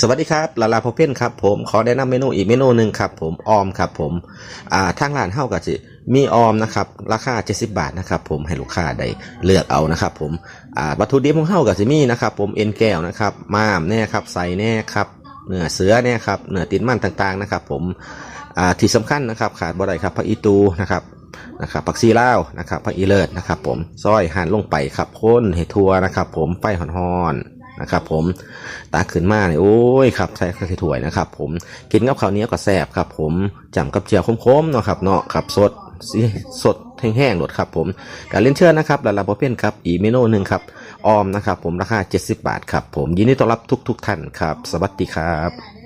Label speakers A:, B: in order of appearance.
A: สวัสดีครับลาลาพอเพนครับผมขอแนะนำเมนูอีกเมนูหนึ่งครับผมออมครับผมอ่าทางร้านเฮาก็สิมีออมนะครับราคา 70 บาทนะครับผมให้ลูกค้าได้เลือกเอานะครับผมอ่าวัตถุดิบของเฮาก็สิมีนะครับผมเอ็นแก้วนะครับม้ามแน่ครับใส่แน่ครับเนื้อเสือแน่ครับเนื้อติดมันต่างๆนะครับผมอ่าที่สำคัญนะครับขาดบ่ได้ครับผักอีตูนะครับนะครับผักซีเลานะครับผักอีเลิศนะครับผมซอยหั่นลงไปครับข้นให้ทั่วนะครับผมไฟหอนๆ นะครับผมตาขึ้นมาเนี่ยโอ้ยครับใส่ข้าวถ้วยนะครับผมกินกับข้าวเหนียวก็แซ่บครับผมจำกับเจียวคมๆเนาะครับเนาะครับสดสสดแห้งๆหลดครับผมการเล่นเชิญนะครับลาลาโปเป็นครับอีเมนูหนึ่งครับออมนะครับผมราคา 70 บาทครับผมยินดีต้อนรับทุกๆท่านครับ สวัสดีครับ